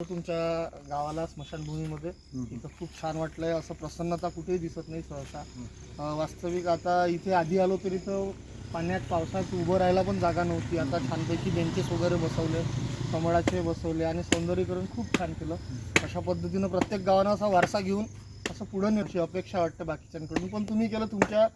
तुमच्या गावाला स्मशानभूमीमध्ये. इथं खूप छान वाटलंय. असं प्रसन्नता कुठेही दिसत नाही सहसा. वास्तविक आता इथे आधी आलो तरी तर पाण्यात पावसात उभं राहायला पण जागा नव्हती. आता छानपैकी बेंचेस वगैरे बसवले कमळाचे बसवले आणि सौंदर्यीकरण खूप छान केलं. अशा पद्धतीनं प्रत्येक गावानं असा वारसा घेऊन असं पुढं नेण्याची अपेक्षा वाटते बाकीच्यांकडून. पण तुम्ही केलं तुमच्या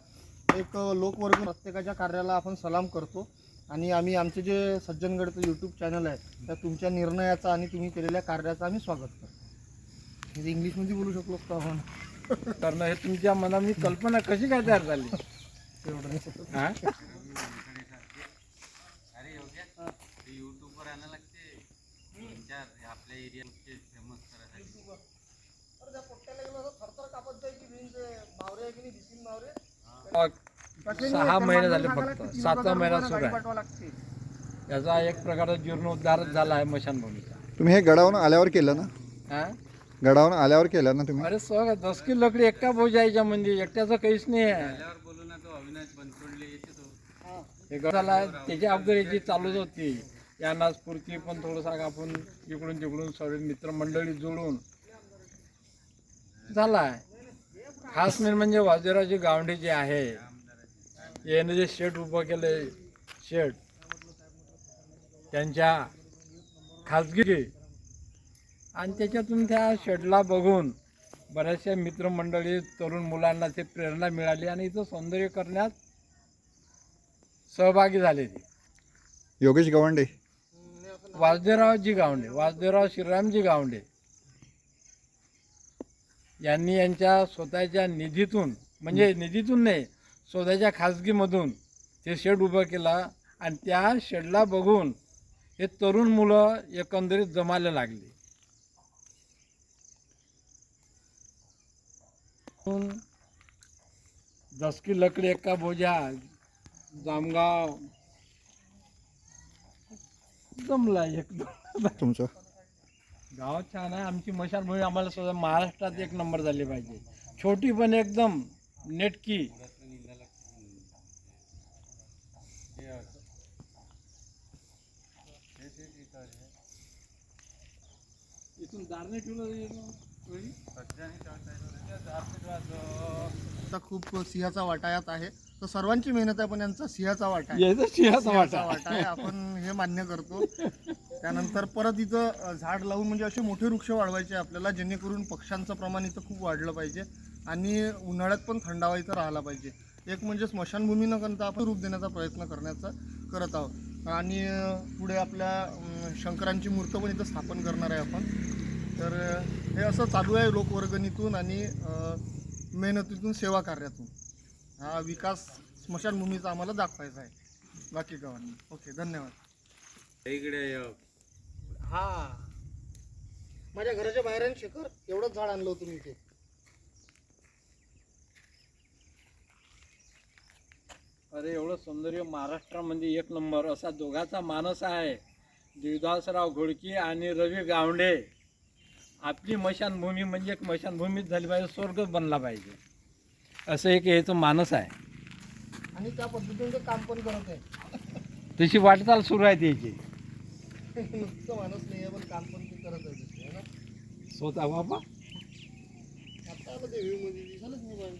एक लोकवर्ग प्रत्येकाच्या कार्याला आपण सलाम करतो. आणि आम्ही आमचे जे सज्जनगडचं यूट्यूब चॅनल आहे त्या तुमच्या निर्णयाचा आणि तुम्ही केलेल्या कार्याचं आम्ही स्वागत करतो. हे इंग्लिशमध्ये बोलू शकलो असतो आपण? करणं हे तुमच्या मनात कल्पना कशी काय तयार झाली? एवढं. आपल्या एरियाचे फेमस करायसाठी. सहा महिने झाले फक्त. सातवा महिना सुरू गाडी आहे. पाठवावं लागते. याचा एक प्रकारचा जीर्णोद्धार झाला आहे मशानभूमीचा तुम्ही हे गडावरून आल्यावर केलं ना? गडावरून आल्यावर केलं ना तुम्ही अरे सगळं दस किलो लकडी एकटा बोजायच्या म्हणजे एकट्याचं काहीच नाही आहे हे गडाला त्याची अवघड चालूच होती या नाचपुरती पण थोडंसं आपण इकडून तिकडून सर्व मित्रमंडळी जोडून झाला आहे खास मेन म्हणजे वाजेरावची गावंडी जे आहे याने जे शेड उभं केले शेड त्यांच्या खाजगी आणि त्याच्यातून त्या शेडला बघून बऱ्याचशा मित्रमंडळी तरुण मुलांना ते प्रेरणा मिळाली आणि इथं सौंदर्य करण्यात सहभागी झाले ते. योगेश गवंडे. वासुदेवरावजी गावंडे वासुदेवराव श्रीरामजी गावंडे यांनी यांच्या स्वतःच्या निधीतून म्हणजे निधीतून नाही स्वतःच्या खाजगीमधून ते शेड उभं केलं आणि त्या शेडला बघून हे तरुण मुलं एकंदरीत जमायला लागली. दसकी लकडी एक्का बोजा जामगाव. जमला एकदम. तुमचं? गाव छान आहे. आमची मशानभूमी आम्हाला सुद्धा महाराष्ट्रात एक नंबर झाली पाहिजे. छोटी पण एकदम नेटकी. इथून खूप सिंहाचा वाटा यात आहे. तर सर्वांची मेहनत आहे पण यांचा सिंहाचा वाटा आहे. सिंहाचा वाटा वाटा आहे. आपण हे मान्य करतो. त्यानंतर परत इथं झाड लावून म्हणजे असे मोठे वृक्ष वाढवायचे आपल्याला जेणेकरून पक्ष्यांचं प्रमाण इथं खूप वाढलं पाहिजे. आणि उन्हाळ्यात पण थंडावा इथं राहिला पाहिजे. एक म्हणजे स्मशानभूमी न करता आपण रूप देण्याचा प्रयत्न करण्याचा करत आहोत. आणि पुढे आपल्या शंकरांची मूर्त पण इथं स्थापन करणार आहे आपण. तर हे असं चालू आहे लोकवर्गणीतून आणि मेहनतीतून सेवा कार्यातून. हा विकास स्मशानभूमीचा आम्हाला दाखवायचा आहे. बाकी गावांनी ओके धन्यवाद. इकडे य- हा. माझ्या घराच्या बाहेर शेखर? एवढंच झाड आणलं होतं मी इथे. अरे एवढं सौंदर्य महाराष्ट्रामध्ये एक नंबर. असा दोघाचा मानस आहे. देवदासराव घोडकी आणि रवी गावंडे. आपली मशानभूमी म्हणजे एक मशानभूमीच झाली पाहिजे स्वर्गच बनला पाहिजे. असं एक याचं मानस आहे. आणि त्या पद्धतीने ते काम पण करत आहे. तशी वाटचाल सुरू आहे त्याची. नुसतं माणूस नाही आहे पण काम पण ते करत आहे. तसे, है ना? स्वतः बाबा. आता आलं ते व्ह्यू मध्ये दिसायलाच नाही पाहिजे